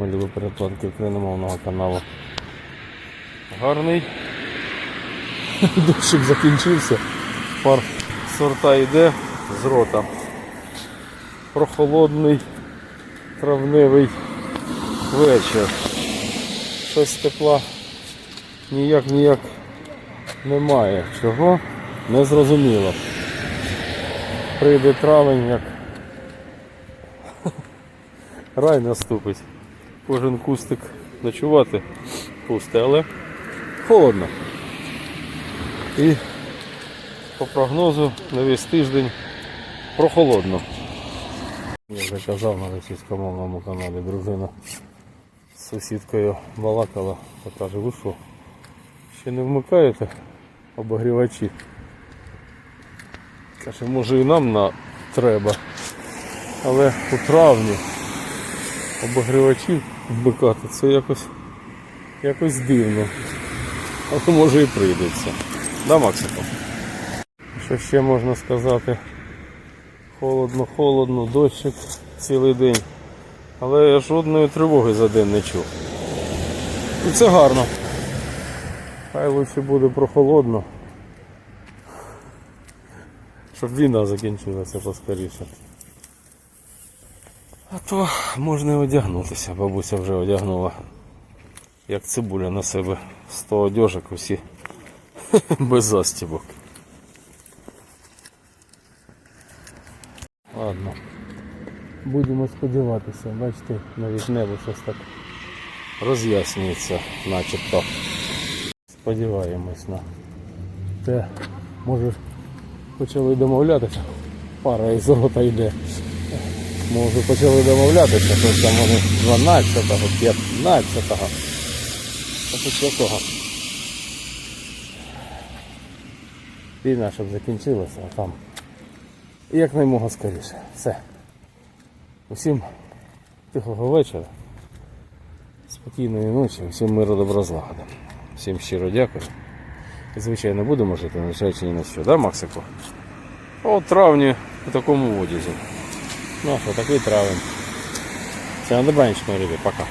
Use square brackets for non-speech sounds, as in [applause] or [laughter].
Ми любимо перекладки україномовного каналу. Гарний. [laughs] Дощик закінчився. Пар сорта йде з рота. Прохолодний травневий вечір. Щось тепла ніяк ніяк немає. Чого? Не зрозуміло. Прийде травень, як [laughs] рай наступить. Кожен кустик ночувати пусте, але холодно. І по прогнозу на весь тиждень прохолодно. Я вже казав на російськомовному каналі дружина з сусідкою балакала, та каже, ви що, ще не вмикаєте обогрівачі? Каже, може і нам на треба. Але у травні обогрівачі вмикати це якось якось дивно. Але може і прийдеться. Да, Максико? Що ще можна сказати? Холодно, холодно, дощик цілий день. Але я жодної тривоги за день не чув. І це гарно. Хай лучше буде прохолодно. Щоб війна закінчилася поскоріше. А то можна і одягнутися. Бабуся вже одягнула. Як цибуля на себе. Сто одежок усі [laughs] без застібок. Ладно. Будемо сподіватися, бачите, навіть небо щось так роз'яснюється, начебто. Сподіваємось на те, може почали домовлятися. Пара із золота йде. Може почали домовлятися, там вони 12-го, 15-го. Ось якого. Війна, щоб закінчилася, а там якнаймога скоріше. Все. Усім тихого вечора, спокійної ночі, всім миру добра. Всім щиро дякую. І, звичайно, будемо жити, незважаючи ні на що, да, Максику? А от травні у такому одязі. Ну а что, такие травы. Всем на добраніч, мої любі, пока.